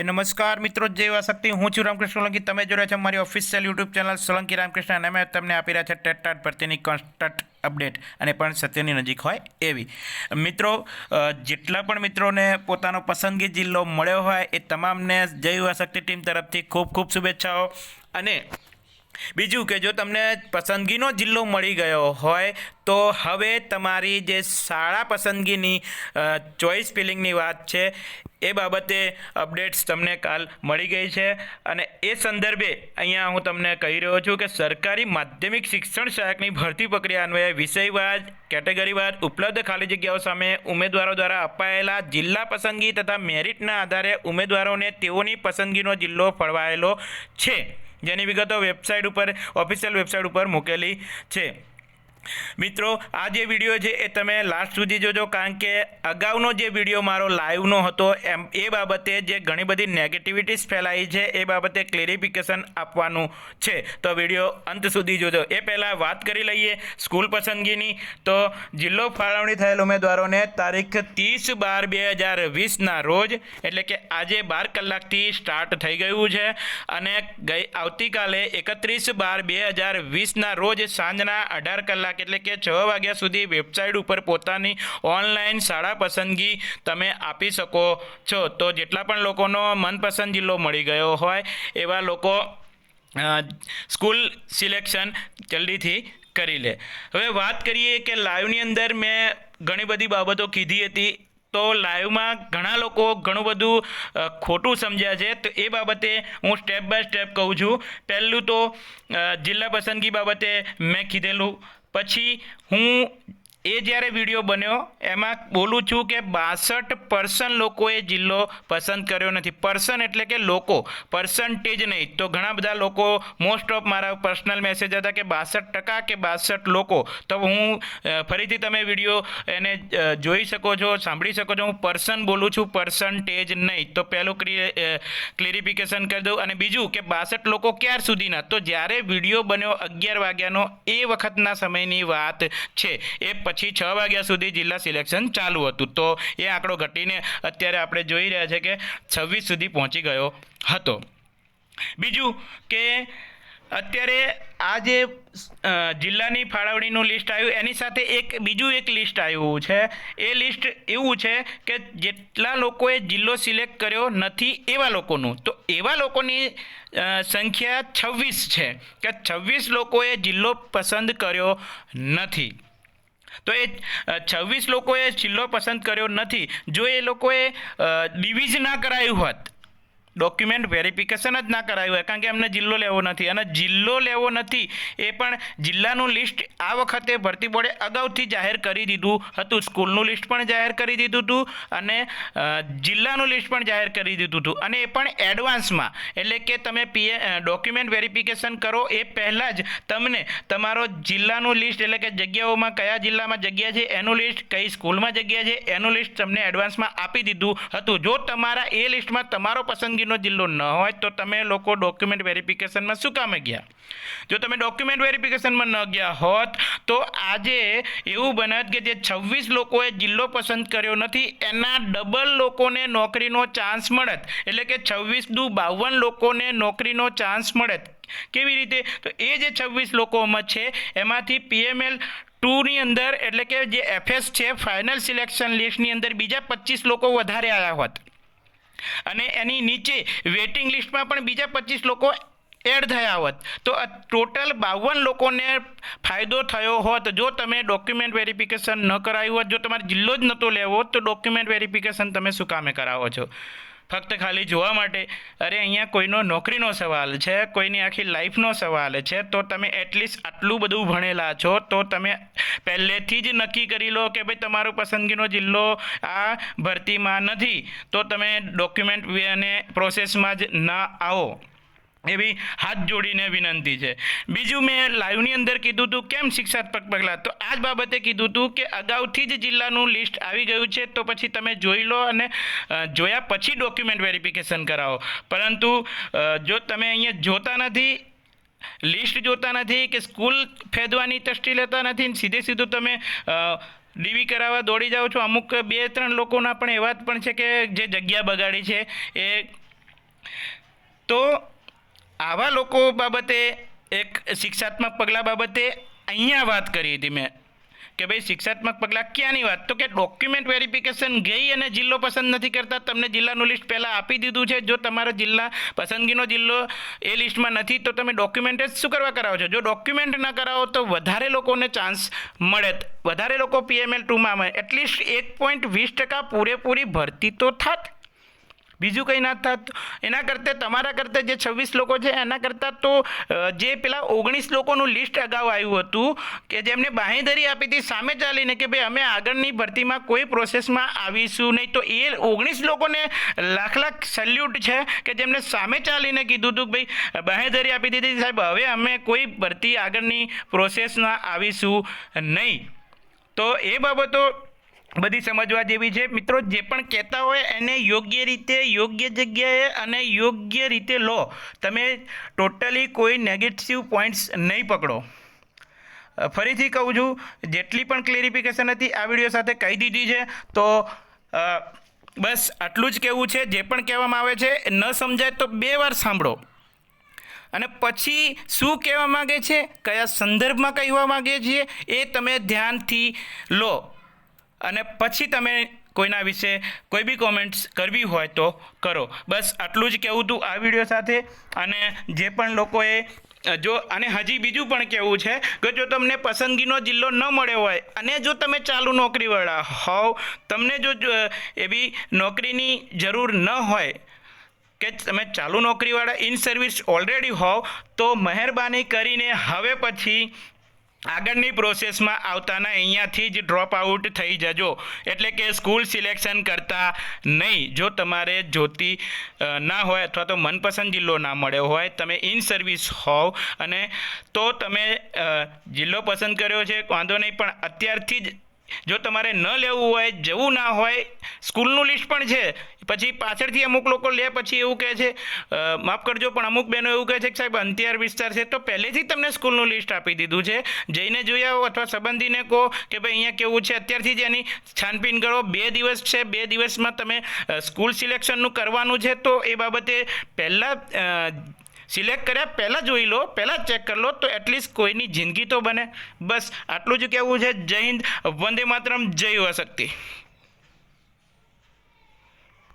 એ નમસ્કાર મિત્રો, જય શક્તિ. હું છું રામકૃષ્ણ સોલંકી. તમે જોડે છો મારી official YouTube channel Solanki Ramkrishna. અને અમે તમને આપી રહ્યા છે ટેટ ટાટ ભરતીની કોન્સ્ટન્ટ અપડેટ અને પણ સત્યની નજીક હોય એવી. મિત્રો જેટલા પણ મિત્રોને પોતાનો પસંદગી જિલ્લો મળ્યો હોય, એ તમામને જય શક્તિ ટીમ તરફથી ખૂબ ખૂબ શુભેચ્છાઓ. અને બીજું કે જો તમને પસંદગીનો જિલ્લો મળી ગયો હોય, તો હવે તમારી જે શાળા પસંદગીની ચોઇસ ફિલિંગની વાત છે, એ બાબતે અપડેટ્સ તમને કાલ મળી ગઈ છે. અને એ સંદર્ભે અહીંયા હું તમને કહી રહ્યો છું કે સરકારી માધ્યમિક શિક્ષણ સહાયકની ભરતી પ્રક્રિયા અન્વયે વિષયવાર કેટેગરીવાર ઉપલબ્ધ ખાલી જગ્યાઓ સામે ઉમેદવારો દ્વારા અપાયેલા જિલ્લા પસંદગી તથા મેરિટના આધારે ઉમેદવારોને તેઓની પસંદગીનો જિલ્લો ફળવાયેલો છે. જેની વિગતો વેબસાઇટ ઉપર ઓફિશિયલ વેબસાઇટ ઉપર મૂકેલી છે. મિત્રો, આ જે વીડિયો છે એ તમે લાસ્ટ સુધી જોજો કારણ કે અગાઉનો જે વીડિયો મારો લાઈવનો હતો, એમ, એ બાબતે જે ઘણી બધી નેગેટિવિટીઝ ફેલાઈ છે, એ બાબતે ક્લેરિફિકેશન આપવાનું છે. તો વીડિયો અંત સુધી જોજો. એ પહેલાં વાત કરી લઈએ સ્કૂલ પસંદગીની. તો જિલ્લો ફાળવણી થયેલ ઉમેદવારોને તારીખ ત્રીસ બાર બે હજાર વીસના રોજ, એટલે કે આજે બાર કલાકથી સ્ટાર્ટ થઈ ગયું છે. અને ગઈ, આવતીકાલે એકત્રીસ બાર બે હજાર વીસના રોજ સાંજના અઢાર કલાક એટલે કે છ વાગ્યા સુધી વેબસાઇટ ઉપર પોતાની ઓનલાઈન શાળા પસંદગી તમે આપી શકો છો. તો જેટલા પણ લોકોનો મનપસંદ જિલ્લો મળી ગયો હોય એવા લોકો સ્કૂલ સિલેક્શન જલ્દીથી કરી લે. હવે વાત કરીએ કે લાઈવની અંદર મેં ઘણી બધી બાબતો કીધી હતી. તો લાઈવમાં ઘણા લોકો ઘણું બધું ખોટું સમજ્યા છે. તો એ બાબતે હું સ્ટેપ બાય સ્ટેપ કહું છું. પહેલું તો જિલ્લા પસંદગી બાબતે મેં કીધેલું. પછી હું એ જ્યારે વીડિયો બન્યો એમાં બોલું છું કે બાસઠ પર્સન્ટ લોકોએ જિલ્લો પસંદ કર્યો નથી. પર્સન એટલે કે લોકો. પર્સન્ટેજ નહીં. તો ઘણા બધા લોકો મોસ્ટ ઓફ મારા પર્સનલ મેસેજ હતા કે બાસઠ ટકા કે બાસઠ લોકો. તો હું ફરીથી તમે વીડિયો એને જોઈ શકો છો, સાંભળી શકો છો. હું પર્સન બોલું છું પર્સન્ટેજ નહીં. તો પહેલું ક્લિયરિફિકેશન કરી દઉં. અને બીજું કે બાસઠ લોકો ક્યાર સુધીના? તો જ્યારે વીડિયો બન્યો અગિયાર વાગ્યાનો, એ વખતના સમયની વાત છે. એ પછી છ વાગ્યા સુધી જિલ્લા સિલેક્શન ચાલુ હતું. તો એ આંકડો ઘટીને અત્યારે આપણે જોઈ રહ્યા છે કે છવ્વીસ સુધી પહોંચી ગયો હતો. બીજું કે અત્યારે આ જે જિલ્લાની ફાળવણીનું લિસ્ટ આવ્યું, એની સાથે એક, બીજું એક લિસ્ટ આવ્યું છે. એ લિસ્ટ એવું છે કે જેટલા લોકોએ જિલ્લો સિલેક્ટ કર્યો નથી એવા લોકોનું. તો એવા લોકોની સંખ્યા છવ્વીસ છે. કે છવ્વીસ લોકોએ જિલ્લો પસંદ કર્યો નથી. તો એ છવ્વીસ લોકોએ છેલ્લો પસંદ કર્યો નથી. જો એ લોકોએ ડિવિઝ ના કરાયું હોત ડોક્યુમેન્ટ વેરિફિકેશન જ ના કરાયું હોય, કારણ કે એમને જિલ્લો લેવો નથી. અને જિલ્લો લેવો નથી એ પણ જિલ્લાનું લિસ્ટ આ વખતે ભરતી બોર્ડે અગાઉથી જાહેર કરી દીધું હતું. સ્કૂલનું લિસ્ટ પણ જાહેર કરી દીધું હતું અને જિલ્લાનું લિસ્ટ પણ જાહેર કરી દીધું હતું. અને એ પણ એડવાન્સમાં એટલે કે તમે પીએ ડોક્યુમેન્ટ વેરિફિકેશન કરો એ પહેલાં જ તમને તમારો જિલ્લાનું લિસ્ટ એટલે કે જગ્યાઓમાં કયા જિલ્લામાં જગ્યા છે એનું લિસ્ટ કઈ સ્કૂલમાં જગ્યા છે એનું લિસ્ટ તમને એડવાન્સમાં આપી દીધું હતું. જો તમારા એ લિસ્ટમાં તમારો પસંદગીનો જિલ્લો ન હોય તો તમે લોકો ડોક્યુમેન્ટ વેરિફિકેશનમાં શું કામે ગયા? જો તમે ડોક્યુમેન્ટ વેરિફિકેશનમાં ન ગયા હોત, તો આજે એવું બનાત કે જે છવ્વીસ લોકોએ જિલ્લો પસંદ કર્યો નથી, એના ડબલ લોકોને નોકરીનો ચાન્સ મળત. એટલે કે છવ્વીસ દુ બાવન લોકોને નોકરીનો ચાન્સ મળત. કેવી રીતે? તો એ જે છવ્વીસ લોકોમાં છે, એમાંથી પીએમએલ ટુની અંદર એટલે કે જે એફએસ છે ફાઇનલ સિલેક્શન લિસ્ટની અંદર બીજા પચીસ લોકો વધારે આવ્યા હોત. અને એની નીચે વેઇટિંગ લિસ્ટમાં પણ બીજા પચીસ લોકો એડ થયા હોત. તો ટોટલ બાવન લોકોને ફાયદો થયો હોત. જો તમે ડોક્યુમેન્ટ વેરિફિકેશન ન કરાયું હોત, જો તમારે જિલ્લો જ નહોતો લેવો તો ડોક્યુમેન્ટ વેરિફિકેશન તમે શું કામે કરાવો છો? ફક્ત ખાલી જોવા માટે. અરે, અહીંયા કોઈનો નોકરીનો સવાલ છે, કોઈની આખી લાઈફનો સવાલ છે, તો તમે એટલીસ્ટ આટલું બધું ભણેલા છો, તો તમે પહેલેથી જ નક્કી કરી લો કે ભાઈ તમારો પસંદગીનો જિલ્લો આ ભરતીમાં નથી. તો તમે ડોક્યુમેન્ટ અને પ્રોસેસમાં જ ના આવો. એવી હાથ જોડીને વિનંતી છે. બીજું મેં લાઈવની અંદર કીધું હતું કેમ શિક્ષાત્મક પગલાં? તો આ જ બાબતે કીધું હતું કે અગાઉથી જ જિલ્લાનું લિસ્ટ આવી ગયું છે, તો પછી તમે જોઈ લો અને જોયા પછી ડોક્યુમેન્ટ વેરિફિકેશન કરાવો. પરંતુ જો તમે અહીંયા જોતા નથી લિસ્ટ જોતા નથી કે સ્કૂલ ફેદવાની તસ્ટી લેતા નથી સીધે સીધું તમે ડીવી કરાવવા દોડી જાઓ છો, અમુક બે ત્રણ લોકોના પણ એવા જ પણ છે કે જે જગ્યા બગાડી છે, એ તો આવા લોકો બાબતે, એક શિક્ષાત્મક પગલાં બાબતે અહીંયા વાત કરી હતી મેં, કે ભાઈ શિક્ષાત્મક પગલાં ક્યાંની વાત? તો કે ડોક્યુમેન્ટ વેરિફિકેશન ગઈ અને જિલ્લો પસંદ નથી કરતા, તમને જિલ્લાનું લિસ્ટ પહેલાં આપી દીધું છે. જો તમારો જિલ્લા પસંદગીનો જિલ્લો એ લિસ્ટમાં નથી, તો તમે ડોક્યુમેન્ટ જ શું કરવા કરાવો છો? જો ડોક્યુમેન્ટ ન કરાવો, તો વધારે લોકોને ચાન્સ મળે વધારે લોકો પીએમએલ ટુમાં મળે એટલીસ્ટ એક પોઈન્ટ વીસ ટકા પૂરેપૂરી ભરતી તો થાત. બીજું કંઈ ના થાત. એના કરતાં તમારા કરતાં જે છવ્વીસ લોકો છે, એના કરતાં તો જે પેલા ઓગણીસ લોકોનું લિસ્ટ અગાઉ આવ્યું હતું, કે જેમને બાંહેધરી આપી હતી, સામે ચાલીને કે ભાઈ અમે આગળની ભરતીમાં કોઈ પ્રોસેસમાં આવીશું નહીં. તો એ ઓગણીસ લોકોને લાખ લાખ સલ્યુટ છે, કે જેમને સામે ચાલીને કીધું હતું કે ભાઈ બાંહેધરી આપી દીધી સાહેબ, હવે અમે કોઈ ભરતી આગળની પ્રોસેસમાં આવીશું નહીં. તો એ બાબતો બધી સમજવા જેવી છે. મિત્રો, જે પણ કહેતા હોય એને યોગ્ય રીતે, યોગ્ય જગ્યાએ અને યોગ્ય રીતે લો. તમે ટોટલી કોઈ નેગેટિવ પોઈન્ટ્સ નહીં પકડો. ફરીથી કહું છું, જેટલી પણ ક્લેરિફિકેશન હતી, આ વીડિયો સાથે કહી દીધી છે. તો બસ આટલું જ કહેવું છે. જે પણ કહેવામાં આવે છે, ન સમજાય તો બે વાર સાંભળો. અને પછી શું કહેવા માગે છે, કયા સંદર્ભમાં કહેવા માગે છીએ એ તમે ધ્યાનથી લો. અને પછી તમે કોઈના વિશે કોઈ બી કોમેન્ટ્સ કરવી હોય તો કરો. બસ આટલું જ કહેવું હતું આ વીડિયો સાથે. અને જે પણ લોકોએ, જો, અને હજી બીજું પણ કહેવું છે કે જો તમને પસંદગીનો જિલ્લો ન મળ્યો હોય અને જો તમે ચાલુ નોકરીવાળા હોવ, તમને જો એવી નોકરીની જરૂર ન હોય કે તમે ચાલુ નોકરીવાળા ઇન સર્વિસ ઓલરેડી હોવ, તો મહેરબાની કરીને હવે પછી આગળની પ્રોસેસમાં આવતાના અહીંયાથી જ ડ્રોપ આઉટ થઈ જજો. એટલે કે સ્કૂલ સિલેક્શન કરતા નહીં. જો તમારે જોતી ના હોય અથવા તો મનપસંદ જિલ્લો ના મળ્યો હોય, તમે ઇન સર્વિસ હોવ અને તો તમે જિલ્લો પસંદ કર્યો છે. વાંધો નહીં, પણ અત્યારથી જ જો તમારે ન લેવું હોય, જવું ના હોય, સ્કૂલનું લિસ્ટ પણ છે. પછી પાછળથી અમુક લોકો લે, પછી એવું કહે છે માફ કરજો, પણ અમુક બહેનો એવું કહે છે કે સાહેબ, અંતિયાર વિસ્તાર છે, તો પહેલેથી તમને સ્કૂલનું લિસ્ટ આપી દીધું છે. જઈને જોઈ આવો, અથવા સંબંધીને કહો કે ભાઈ, અહીંયા કેવું છે? અત્યારથી જ એની છાનપીન કરો. બે દિવસ છે, બે દિવસમાં તમે સ્કૂલ સિલેક્શનનું કરવાનું છે, તો એ બાબતે પહેલાં સિલેક્ટ કર્યા, પહેલાં જોઈ લો, પહેલાં ચેક કરી લો, તો એટલીસ્ટ કોઈની જિંદગી તો બને. બસ, આટલું જ કહેવું છે. જય હિન્દ, વંદે માતરમ, જય શક્તિ